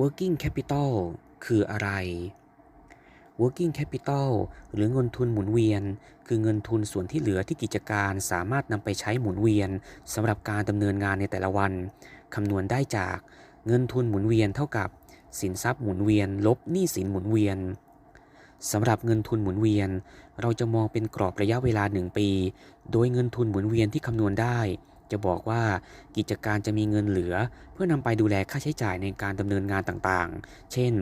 working capital คืออะไร working capital หรือเงินทุนหมุนเวียน คือเงินทุนส่วนที่เหลือที่กิจการสามารถนำไปใช้หมุนเวียนสำหรับการดำเนินงานในแต่ละวันคำนวณได้จากเงินทุนหมุนเวียนเท่ากับสินทรัพย์หมุนเวียน ลบหนี้สินหมุนเวียนสำหรับเงินทุนหมุนเวียน เราจะมองเป็นกรอบระยะเวลา 1 ปี โดยเงินทุนหมุนเวียนที่คำนวณได้ จะบอกว่ากิจการจะมีเงินเหลือ เพื่อนำไปดูแลค่าใช้จ่ายในการดำเนินงานต่างๆ เช่น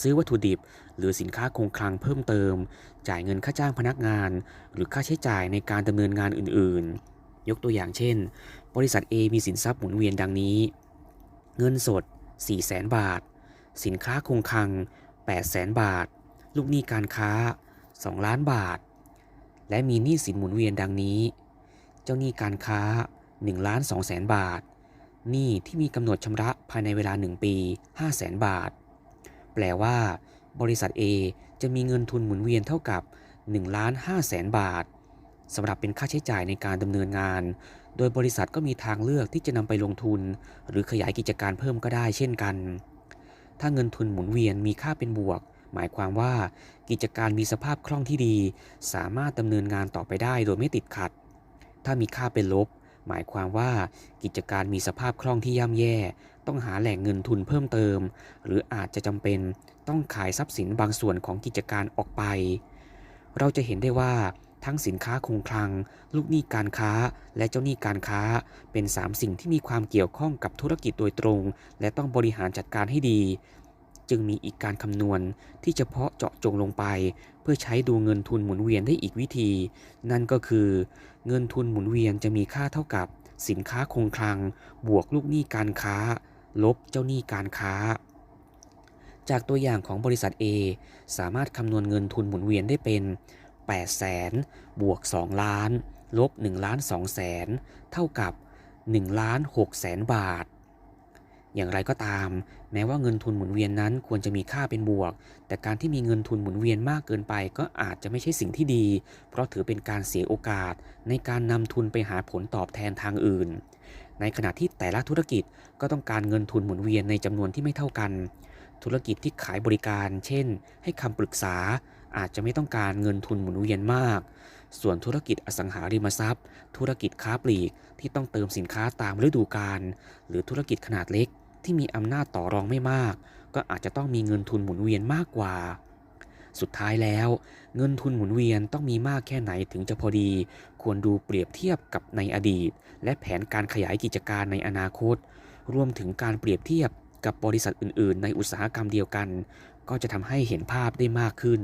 ซื้อวัตถุดิบ หรือสินค้าคงคลังเพิ่มเติม จ่ายเงินค่าจ้างพนักงาน หรือค่าใช้จ่ายในการดำเนินงานอื่นๆ ยกตัวอย่างเช่น บริษัท A มีสินทรัพย์หมุนเวียนดังนี้ เงินสด 400,000 บาท สินค้าคงคลัง 800,000 บาท ลูกหนี้การค้า 2 ล้านบาท และมีหนี้สินหมุนเวียนดังนี้ เจ้าหนี้การค้า 1ล้าน2แสนบาท หนี้ที่มีกำหนดชำระภายในเวลา 1 ปี 5 แสนบาท แปลว่า บริษัท A จะมีเงินทุนหมุนเวียนเท่ากับ1ล้าน5แสนบาทสำหรับเป็นค่าใช้จ่ายในการดำเนินงาน โดยบริษัทก็มีทางเลือกที่จะนำไปลงทุน หรือขยายกิจการเพิ่มก็ได้เช่นกัน ถ้าเงินทุนหมุนเวียนมีค่าเป็นบวก หมายความว่า กิจการมีสภาพคล่องที่ดี สามารถดำเนินงานต่อไปได้โดยไม่ติดขัด ถ้ามีค่าเป็นลบ หมายความว่ากิจการมีสภาพคล่องที่ย่ำแย่ ต้องหาแหล่งเงินทุนเพิ่มเติม หรืออาจจะจำเป็นต้องขายทรัพย์สินบางส่วนของกิจการออกไป เราจะเห็นได้ว่าทั้งสินค้าคงคลัง ลูกหนี้การค้า และเจ้าหนี้การค้า เป็น 3 สิ่งที่มีความเกี่ยวข้องกับธุรกิจโดยตรง และต้องบริหารจัดการให้ดี จึงมีอีกการคำนวณที่เฉพาะเจาะจงลงไป เพื่อใช้ดูเงินทุนหมุนเวียนได้อีกวิธี นั่นก็คือ เงินทุนหมุนเวียนจะมีค่าเท่ากับ สินค้าคงคลัง บวกลูกหนี้การค้า ลบเจ้าหนี้การค้า จากตัวอย่างของบริษัท A สามารถคำนวณเงินทุนหมุนเวียนได้เป็น 8 0 0แสนบวก 2 ล้าน ลบ1ล้าน2แสนเท่ากับ1ล้าน6แสนบาท อย่างไรก็ตาม แม้ว่าเงินทุนหมุนเวียนนั้นควรจะมีค่าเป็นบวก แต่การที่มีเงินทุนหมุนเวียนมากเกินไปก็อาจจะไม่ใช่สิ่งที่ดี เพราะถือเป็นการเสียโอกาส ในการนำทุนไปหาผลตอบแทนทางอื่น ในขณะที่แต่ละธุรกิจก็ต้องการเงินทุนหมุนเวียนในจำนวนที่ไม่เท่ากัน ธุรกิจที่ขายบริการ เช่น ให้คำปรึกษา อาจจะไม่ต้องการเงินทุนหมุนเวียนมาก ส่วนธุรกิจอสังหาริมทรัพย์ ธุรกิจค้าปลีกที่ต้องเติมสินค้าตามฤดูกาลหรือธุรกิจขนาดเล็ก ที่มีอำนาจต่อรองไม่มาก ก็อาจจะต้องมีเงินทุนหมุนเวียนมากกว่า สุดท้ายแล้ว เงินทุนหมุนเวียนต้องมีมากแค่ไหนถึงจะพอดี ควรดูเปรียบเทียบกับในอดีต และแผนการขยายกิจการในอนาคต รวมถึงการเปรียบเทียบกับบริษัทอื่น ๆ ในอุตสาหกรรมเดียวกัน ก็จะทำให้เห็นภาพได้มากขึ้น